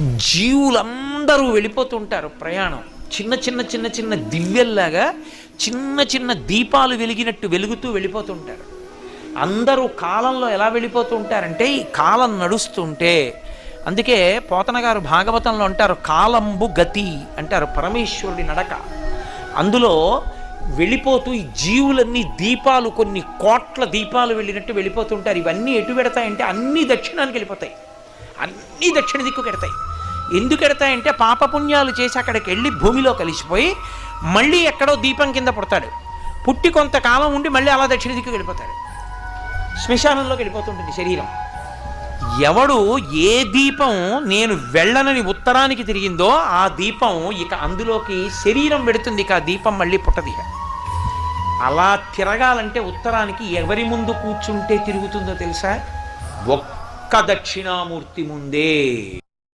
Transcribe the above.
జీవులందరూ వెళ్ళిపోతుంటారు ప్రయాణం. చిన్న చిన్న చిన్న చిన్న దివ్యల్లాగా చిన్న చిన్న దీపాలు వెలిగినట్టు వెలుగుతూ వెళ్ళిపోతుంటారు. అందరూ కాలంలో ఎలా వెళ్ళిపోతూ ఉంటారంటే ఈ కాలం నడుస్తుంటే అందుకే పోతన గారు భాగవతంలో అంటారు కాలంబు గతి అంటారు పరమేశ్వరుడి నడక. అందులో వెళ్ళిపోతూ ఈ జీవులన్నీ దీపాలు కొన్ని కోట్ల దీపాలు వెళ్ళినట్టు వెళ్ళిపోతుంటారు. ఇవన్నీ ఎటు పెడతాయంటే అన్నీ దక్షిణానికి వెళ్ళిపోతాయి. అన్నీ దక్షిణ దిక్కు పెడతాయి ఎందుకు ఎడతాయంటే పాపపుణ్యాలు చేసి అక్కడికి వెళ్ళి భూమిలో కలిసిపోయి మళ్ళీ ఎక్కడో దీపం కింద పుడతాడు. పుట్టి కొంతకాలం ఉండి మళ్ళీ అలా దక్షిణ దిక్కు వెళ్ళిపోతాడు. శ్మశానంలోకి వెళ్ళిపోతుంటుంది శరీరం. ఎవడు ఏ దీపం నేను వెళ్ళనని ఉత్తరానికి తిరిగిందో ఆ దీపం ఇక అందులోకి శరీరం పెడుతుంది ఇక ఆ దీపం మళ్ళీ పుట్టది అలా తిరగాలంటే ఉత్తరానికి ఎవరి ముందు కూర్చుంటే తిరుగుతుందో తెలుసా? ఒక్క దక్షిణామూర్తి ముందే.